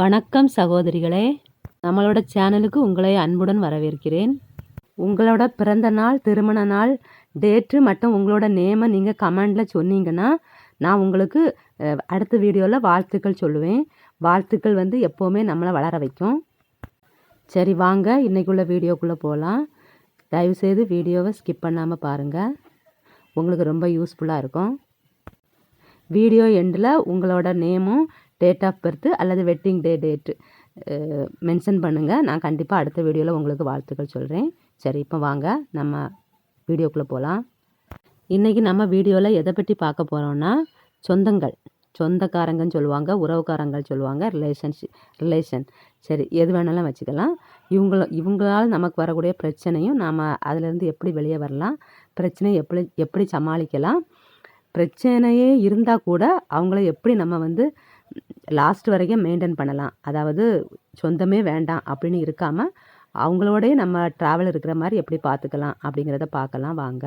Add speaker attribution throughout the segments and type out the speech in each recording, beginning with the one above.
Speaker 1: வணக்கம் சகோதரிகளே. நம்மளோட சேனலுக்கு உங்களை அன்புடன் வரவேற்கிறேன். உங்களோட பிறந்த நாள் திருமண நாள் டேட்டு மற்றும் உங்களோட நேமை நீங்கள் கமெண்டில் சொன்னீங்கன்னா நான் உங்களுக்கு அடுத்த வீடியோவில் வாழ்த்துக்கள் சொல்லுவேன். வாழ்த்துக்கள் வந்து எப்போவுமே நம்மளை வளர வைக்கும். சரி வாங்க. இன்றைக்குள்ள வீடியோக்குள்ளே போகலாம் தயவுசெய்து வீடியோவை ஸ்கிப் பண்ணாமல் பாருங்கள் உங்களுக்கு ரொம்ப யூஸ்ஃபுல்லாக இருக்கும். வீடியோ எண்டில் உங்களோட நேமும் டேட் ஆஃப் பர்த் அல்லது வெட்டிங் டே டேட்டு மென்ஷன் பண்ணுங்கள் நான் கண்டிப்பாக அடுத்த வீடியோவில் உங்களுக்கு வாழ்த்துக்கள் சொல்கிறேன் சரி இப்போ வாங்க. நம்ம வீடியோக்குள்ளே போகலாம் இன்றைக்கி நம்ம வீடியோவில் எதை பற்றி பார்க்க போகிறோம்னா சொந்தங்கள். சொந்தக்காரங்கன்னு சொல்லுவாங்க உறவுக்காரங்கள் சொல்லுவாங்க ரிலேஷன்ஷிப் ரிலேஷன் சரி எது வேணாலும் வச்சுக்கலாம். இவங்கள இவங்களால் நமக்கு வரக்கூடிய பிரச்சனையும் நாம் அதிலேருந்து எப்படி வெளியே வரலாம் பிரச்சனையை எப்படி எப்படி சமாளிக்கலாம் பிரச்சனையே இருந்தால் கூட அவங்கள எப்படி நம்ம வந்து லாஸ்ட் வரைக்கும் மெயின்டைன் பண்ணலாம். அதாவது சொந்தமே வேண்டாம் அப்படின்னு இருக்காமல் அவங்களோடய நம்ம ட்ராவல் இருக்கிற மாதிரி எப்படி பார்த்துக்கலாம் அப்படிங்கிறத பார்க்கலாம் வாங்க.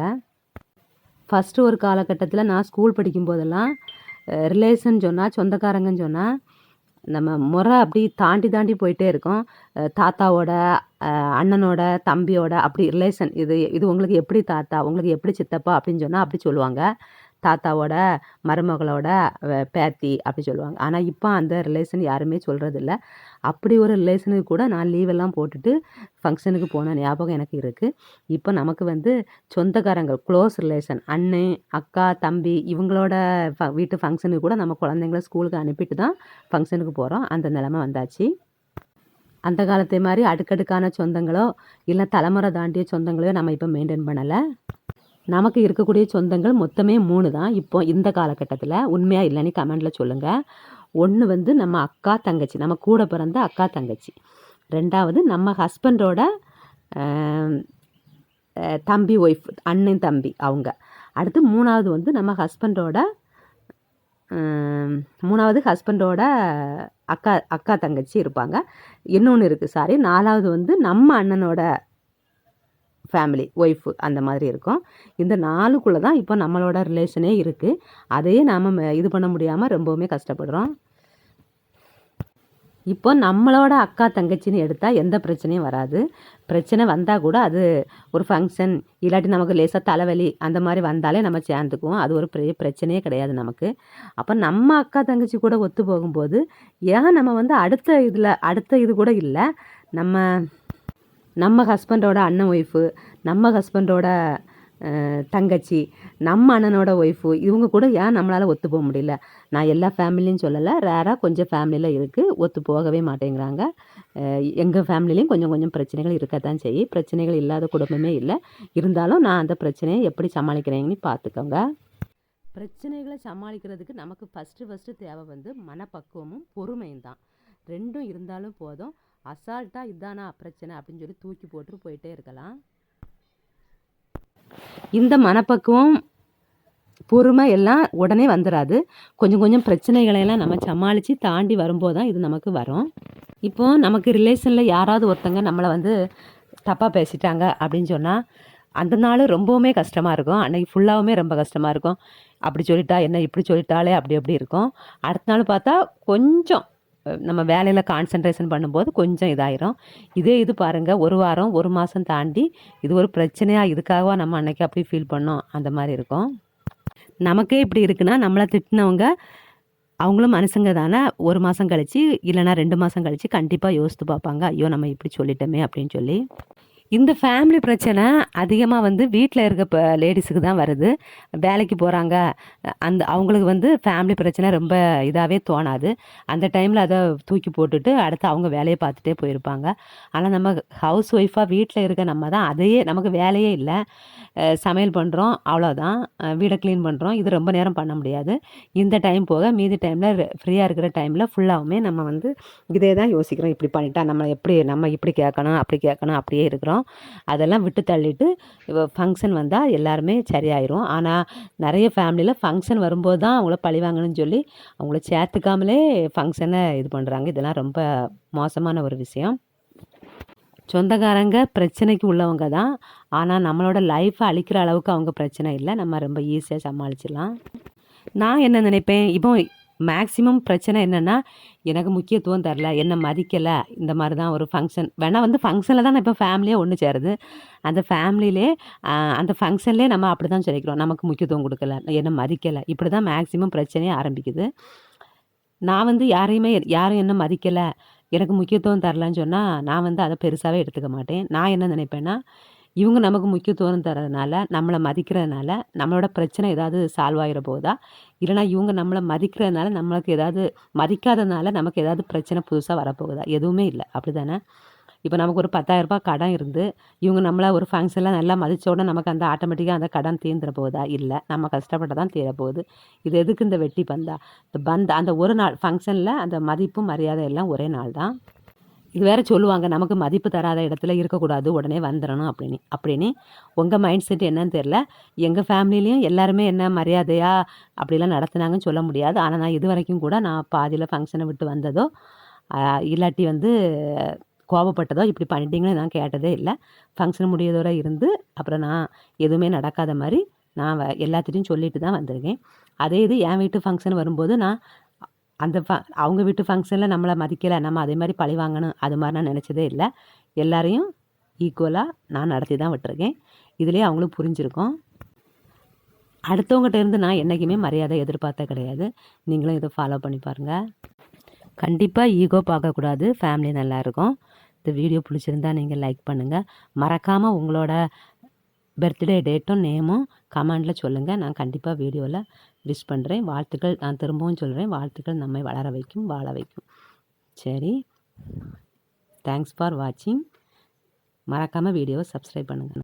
Speaker 1: ஃபஸ்ட்டு ஒரு காலகட்டத்தில் நான் ஸ்கூல் படிக்கும்போதெல்லாம் ரிலேஷன் சொன்னால் சொந்தக்காரங்கன்னு சொன்னால் நம்ம முறை அப்படி தாண்டி தாண்டி போயிட்டே இருக்கோம். தாத்தாவோட அண்ணனோட தம்பியோட அப்படி ரிலேஷன் இது இது உங்களுக்கு எப்படி தாத்தா உங்களுக்கு எப்படி சித்தப்பா அப்படின்னு சொன்னால் அப்படி சொல்லுவாங்க. தாத்தாவோட மருமகளோட பேத்தி அப்படி சொல்லுவாங்க. ஆனால் இப்போ அந்த ரிலேஷன் யாருமே சொல்கிறதில்ல அப்படி ஒரு ரிலேஷனுக்கு கூட நான் லீவெல்லாம் போட்டுட்டு ஃபங்க்ஷனுக்கு போன ஞாபகம் எனக்கு இருக்குது இப்போ நமக்கு வந்து சொந்தக்காரங்க க்ளோஸ் ரிலேஷன் அண்ணன் அக்கா தம்பி இவங்களோட ஃப வீட்டு ஃபங்க்ஷனுக்கு கூட நம்ம குழந்தைங்கள ஸ்கூலுக்கு அனுப்பிட்டு தான் ஃபங்க்ஷனுக்கு போகிறோம் அந்த நிலமை வந்தாச்சு. அந்த காலத்தை மாதிரி அடுக்கடுக்கான சொந்தங்களோ இல்லை தலைமுறை தாண்டிய சொந்தங்களையோ நம்ம இப்போ மெயின்டைன் பண்ணலை. நமக்கு இருக்கக்கூடிய சொந்தங்கள் மொத்தமே மூணு தான். இப்போ இந்த காலகட்டத்தில் உண்மையாக இல்லைன்னு கமெண்டில் சொல்லுங்கள் ஒன்று வந்து நம்ம அக்கா தங்கச்சி. நம்ம கூட பிறந்த அக்கா தங்கச்சி. ரெண்டாவது நம்ம ஹஸ்பண்டோட தம்பி ஒய்ஃப் அண்ணன் தம்பி அவங்க. அடுத்து மூணாவது வந்து நம்ம ஹஸ்பண்டோட மூணாவது ஹஸ்பண்டோட அக்கா அக்கா தங்கச்சி இருப்பாங்க. இன்னொன்று இருக்குது சாரி நாலாவது வந்து நம்ம அண்ணனோட ஃபேமிலி ஒய்ஃபு அந்த மாதிரி இருக்கும். இந்த நாளுக்குள்ளே தான் இப்போ நம்மளோட ரிலேஷனே இருக்குது அதையே நாம் இது பண்ண முடியாமல் ரொம்பவுமே கஷ்டப்படுறோம். இப்போ நம்மளோட அக்கா தங்கச்சின்னு எடுத்தால் எந்த பிரச்சனையும் வராது. பிரச்சனை வந்தால் கூட அது ஒரு ஃபங்க்ஷன் இல்லாட்டி நமக்கு லேசாக தலைவலி அந்த மாதிரி வந்தாலே நம்ம சேர்ந்துக்குவோம். அது ஒரு பெரிய பிரச்சனையே கிடையாது நமக்கு. அப்போ நம்ம அக்கா தங்கச்சி கூட ஒத்து போகும்போது ஏன் நம்ம வந்து அடுத்த இதில் அடுத்த இது கூட இல்லை. நம்ம நம்ம ஹஸ்பண்டோட அண்ணன் ஒய்ஃபு நம்ம ஹஸ்பண்டோட தங்கச்சி நம்ம அண்ணனோட ஒய்ஃபு இவங்க கூட ஏன் நம்மளால் ஒத்து போக முடியல? நான் எல்லா ஃபேமிலியும் சொல்லலை. ரேராக கொஞ்சம் ஃபேமிலியில் இருக்குது ஒத்து போகவே மாட்டேங்கிறாங்க. எங்கள் ஃபேமிலிலையும் கொஞ்சம் கொஞ்சம் பிரச்சனைகள் இருக்கத்தான் செய்யும். பிரச்சனைகள் இல்லாத குடும்பமே இல்லை. இருந்தாலும் நான் அந்த பிரச்சனையை எப்படி சமாளிக்கிறேங்கன்னு பார்த்துக்கோங்க. பிரச்சனைகளை சமாளிக்கிறதுக்கு நமக்கு ஃபஸ்ட்டு ஃபஸ்ட்டு தேவை வந்து மனப்பக்குவமும் பொறுமையும் தான். ரெண்டும் இருந்தாலும் போதும். அசால்ட்டாக இதுதானா பிரச்சனை அப்படின்னு சொல்லி தூக்கி போட்டு போயிட்டே இருக்கலாம். இந்த மனப்பக்குவம் பொறுமை எல்லாம் உடனே வந்துடாது கொஞ்சம் கொஞ்சம் பிரச்சனைகளையெல்லாம் நம்ம சமாளித்து தாண்டி வரும்போது தான் இது நமக்கு வரும். இப்போ நமக்கு ரிலேஷனில் யாராவது ஒருத்தங்க நம்மளை வந்து தப்பாக பேசிட்டாங்க அப்படின்னு சொன்னால் அந்த நாள் ரொம்பவுமே கஷ்டமாக இருக்கும். அன்றைக்கி ஃபுல்லாகவுமே ரொம்ப கஷ்டமாக இருக்கும். அப்படி சொல்லிட்டா என்ன இப்படி சொல்லிட்டாலே அப்படி அப்படி இருக்கும். அடுத்த நாள் பார்த்தா கொஞ்சம் நம்ம வேலையில் கான்சன்ட்ரேஷன் பண்ணும்போது கொஞ்சம் இதாயிரும். இதே இது பாருங்கள் ஒரு வாரம் ஒரு மாதம் தாண்டி இது ஒரு பிரச்சனையாக இதுக்காகவா நம்ம அன்றைக்கி அப்படி ஃபீல் பண்ணோம். அந்த மாதிரி இருக்கும். நமக்கே இப்படி இருக்குன்னா நம்மளை திட்டினவங்க அவங்களும் மனுஷங்க தானே ஒரு மாதம் கழித்து இல்லைன்னா ரெண்டு மாதம் கழிச்சு கண்டிப்பாக யோசித்து பார்ப்பாங்க. ஐயோ நம்ம இப்படி சொல்லிட்டோமே அப்படின்னு சொல்லி. இந்த ஃபேமிலி பிரச்சனை அதிகமாக வந்து வீட்டில் இருக்க இப்போ லேடிஸுக்கு தான் வருது. வேலைக்கு போகிறாங்க அந்த அவங்களுக்கு வந்து ஃபேமிலி பிரச்சனை ரொம்ப இதாகவே தோணாது. அந்த டைமில் அதை தூக்கி போட்டுட்டு அடுத்து அவங்க வேலையை பார்த்துட்டே போயிருப்பாங்க. ஆனால் நம்ம ஹவுஸ் ஒய்ஃபாக வீட்டில் இருக்க நம்ம தான் அதையே நமக்கு வேலையே இல்லை. சமையல் பண்ணுறோம் அவ்வளோதான் வீடை க்ளீன் பண்ணுறோம் இது ரொம்ப நேரம் பண்ண முடியாது. இந்த டைம் போக மீதி டைமில் ஃப்ரீயாக இருக்கிற டைமில் ஃபுல்லாகவுமே நம்ம வந்து இதே தான் யோசிக்கிறோம். இப்படி பண்ணிட்டா நம்ம எப்படி நம்ம இப்படி கேட்கணும் அப்படி கேட்கணும் அப்படியே இருக்கிறோம். அதெல்லாம் விட்டு தள்ளிட்டு ஃபங்க்ஷன் வந்தால் எல்லாருமே சரியாயிரும். ஆனால் நிறைய ஃபேமிலியில் ஃபங்க்ஷன் வரும்போது தான் அவங்கள பழி வாங்கணும்னு சொல்லி அவங்கள சேர்த்துக்காமலே ஃபங்க்ஷனை இது பண்ணுறாங்க இதெல்லாம் ரொம்ப மோசமான ஒரு விஷயம். சொந்தக்காரங்க பிரச்சனைக்கு உள்ளவங்க தான். ஆனால் நம்மளோட லைஃப்பை அழிக்கிற அளவுக்கு அவங்க பிரச்சனை இல்லை. நம்ம ரொம்ப ஈஸியாக சமாளிச்சிடலாம். நான் என்ன நினைப்பேன்? இப்போ மேக்ஸிமம் பிரச்சனை என்னென்னா எனக்கு முக்கியத்துவம் தரல என்னை மதிக்கலை இந்த மாதிரி தான் ஒரு ஃபங்க்ஷன் வேணால் வந்து ஃபங்க்ஷனில் தான் நான் இப்போ ஃபேமிலியே ஒன்று சேருது. அந்த ஃபேமிலியிலே அந்த ஃபங்க்ஷன்லேயே நம்ம அப்படி தான் சொல்லிக்கிறோம். நமக்கு முக்கியத்துவம் கொடுக்கல என்னை மதிக்கலை. இப்படி தான் மேக்ஸிமம் பிரச்சனையே ஆரம்பிக்குது. நான் வந்து யாரையுமே யாரும் என்ன மதிக்கலை எனக்கு முக்கியத்துவம் தரலன்னு சொன்னால் நான் வந்து அதை பெருசாகவே எடுத்துக்க மாட்டேன். நான் என்ன நினைப்பேன்னா இவங்க நமக்கு முக்கியத்துவம் தரதுனால நம்மளை மதிக்கிறதுனால நம்மளோட பிரச்சனை ஏதாவது சால்வ் ஆகிற போதா? இல்லைனா இவங்க நம்மளை மதிக்கிறதுனால நம்மளுக்கு ஏதாவது மதிக்காதனால நமக்கு ஏதாவது பிரச்சனை புதுசாக வரப்போகுதா? எதுவுமே இல்லை. அப்படி தானே இப்போ நமக்கு ஒரு பத்தாயிரரூபா கடன் இருந்து இவங்க நம்மளை ஒரு ஃபங்க்ஷனில் நல்லா மதித்த நமக்கு அந்த ஆட்டோமேட்டிக்காக அந்த கடன் தீர்ந்துட போகுதா இல்லை. நம்ம கஷ்டப்பட்டு தான் தீரப்போகுது போகுது. இது எதுக்கு இந்த வெட்டி பந்தா? இந்த பந்த் அந்த ஒரு நாள் ஃபங்க்ஷனில் அந்த மதிப்பும் மரியாதை எல்லாம் ஒரே நாள் தான் இது வேறு சொல்லுவாங்க நமக்கு மதிப்பு தராத இடத்துல இருக்கக்கூடாது உடனே வந்துடணும் அப்படின்னு. அப்படின்னு உங்கள் மைண்ட் செட் என்னன்னு தெரில எங்கள் ஃபேமிலிலையும் எல்லாருமே என்ன மரியாதையாக அப்படிலாம் நடத்துனாங்கன்னு சொல்ல முடியாது. ஆனால் நான் இது வரைக்கும் கூட நான் பாதியில் ஃபங்க்ஷனை விட்டு வந்ததோ இல்லாட்டி வந்து கோபப்பட்டதோ இப்படி பண்ணிட்டீங்கன்னு நான் கேட்டதே இல்லை. ஃபங்க்ஷன் முடியதோட இருந்து அப்புறம் நான் எதுவுமே நடக்காத மாதிரி நான் எல்லாத்திட்டையும் சொல்லிட்டு தான் வந்திருக்கேன். அதே இது என் வீட்டு ஃபங்க்ஷன் வரும்போது நான் அந்த ஃப அவங்க வீட்டு ஃபங்க்ஷனில் நம்மளை மதிக்கலை. நம்ம அதே மாதிரி பழி வாங்கணும். அது மாதிரி நான் நினச்சதே இல்லை. எல்லாரையும் ஈக்குவலாக நான் நடத்தி தான் விட்டுருக்கேன். இதுலேயே அவங்களும் புரிஞ்சிருக்கோம். அடுத்தவங்ககிட்ட இருந்து நான் என்றைக்குமே மரியாதை எதிர்பார்த்த கிடையாது. நீங்களும் இதை ஃபாலோ பண்ணி பாருங்கள் கண்டிப்பாக ஈகோ பார்க்கக்கூடாது. ஃபேமிலி நல்லாயிருக்கும் இந்த வீடியோ பிடிச்சிருந்தா நீங்கள் லைக் பண்ணுங்கள் மறக்காமல் உங்களோட பர்த்டே டேட்டும் நேமும் கமெண்டில் சொல்லுங்கள் நான் கண்டிப்பாக வீடியோவில் விஷ் பண்ணுறேன் வாழ்த்துக்கள். நான் திரும்பவும் சொல்கிறேன் வாழ்த்துக்கள் நம்மை வளர வைக்கும் வாழ வைக்கும். சரி. தேங்க்ஸ் ஃபார் வாட்சிங் மறக்காமல் வீடியோவை சப்ஸ்கிரைப் பண்ணுங்கள்